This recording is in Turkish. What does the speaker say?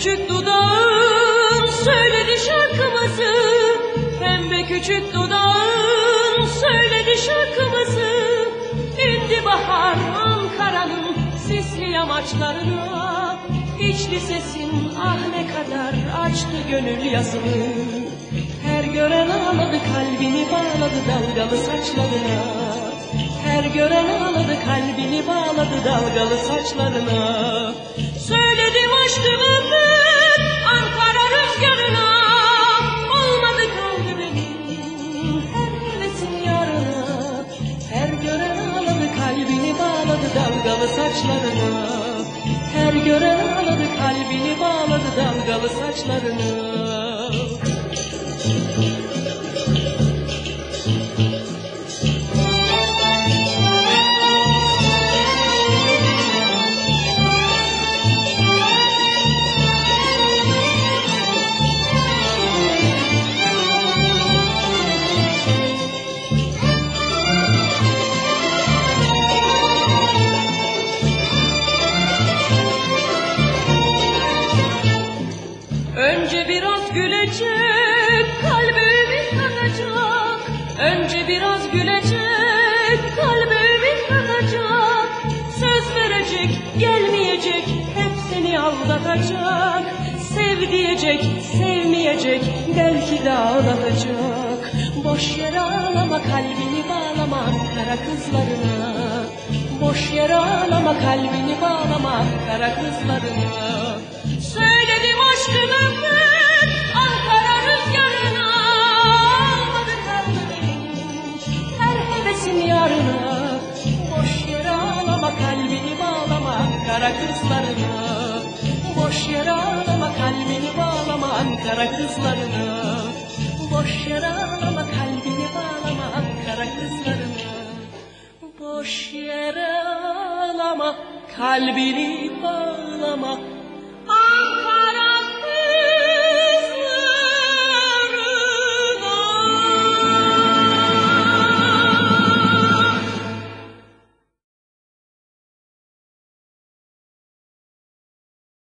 küçük dudağı küçük dudağın söyledi şarkımızı. İndi bahar Ankara'nın sisli yamaçlarına. İçli sesin ah ne kadar açtı gönül yazımı. Her gören ağladı kalbini bağladı dalgalı saçlarına. Her gören ağladı kalbini bağladı dalgalı saçlarına. Söyledim aşkımı bağladı dalgalı saçlarına. Her gören ağladı kalbini bağladı dalgalı saçlarına aldatacak. Sev diyecek, sevmeyecek, belki de ağlatacak. Boş yere ağlama, kalbini bağlama Ankara kızlarına. Boş yere ağlama, kalbini bağlama Ankara kızlarına. Söyledim aşkımı ben Ankara rüzgarına her hevesim yarına Boş yere ağlama kalbini bağlama Ankara kızlarına bağlama Ankara kızlarına. Boş yere ağlama kalbini bağlama Ankara kızlarına. Boş yere ağlama kalbini bağlama